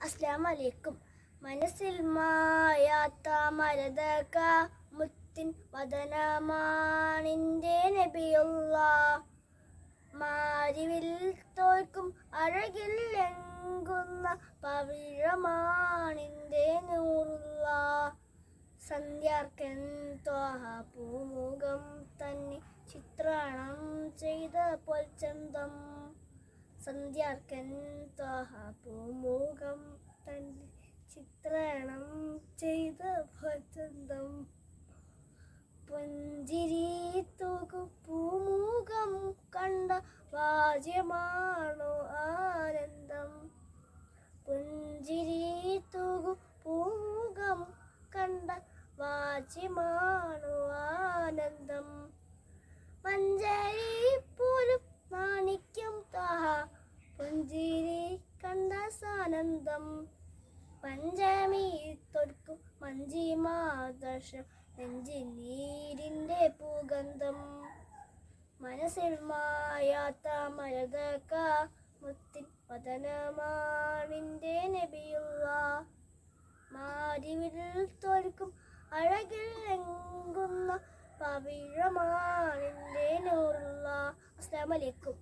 അസ്ലാം അലൈക്കും മനസ്സിൽ മായാത്ത മരതക മുത്തിൻ വദനമാണിന്റെ നബിയുള്ള. മാരിവിൽ തോൽക്കും അഴകിൽ എങ്കുന്ന പവിഴമാണിന്റെ നൂറുള്ള. സന്ധ്യാർക്കൻ പൂമുഖം തന്നെ ചിത്രണം ചെയ്ത പോൽ സന്ധ്യാർക്കൻ ത്വാഹ ചിത്രണം ചെയ്ത ഭജന്തം പുഞ്ചിരി പൂമുഖം കണ്ട വാജ്യമാണോ ആനന്ദം? പുഞ്ചിരി പൂമുഖം കണ്ട വാജ്യമാണോ ആനന്ദം? മഞ്ചരി പോലും മാണിക്യം താഹ പുഞ്ചിരി കണ്ട സാനന്ദം. പഞ്ചമി തൊടുക്കും മഞ്ചിമാദർശം നെഞ്ചിൽ നീരിന്റെ പൂഗന്ധം. മനസ്സിൽ മായാത്ത മരതക്ക മുത്തിൻ പതനമാണിന്റെ നബിയുള്ള മാരിവിൽ തൊടുക്കും അഴകിൽ എങ്കുന്ന പവിഴമാണിന്റെ നൂറുള്ള അസ്ലാമലൈക്കും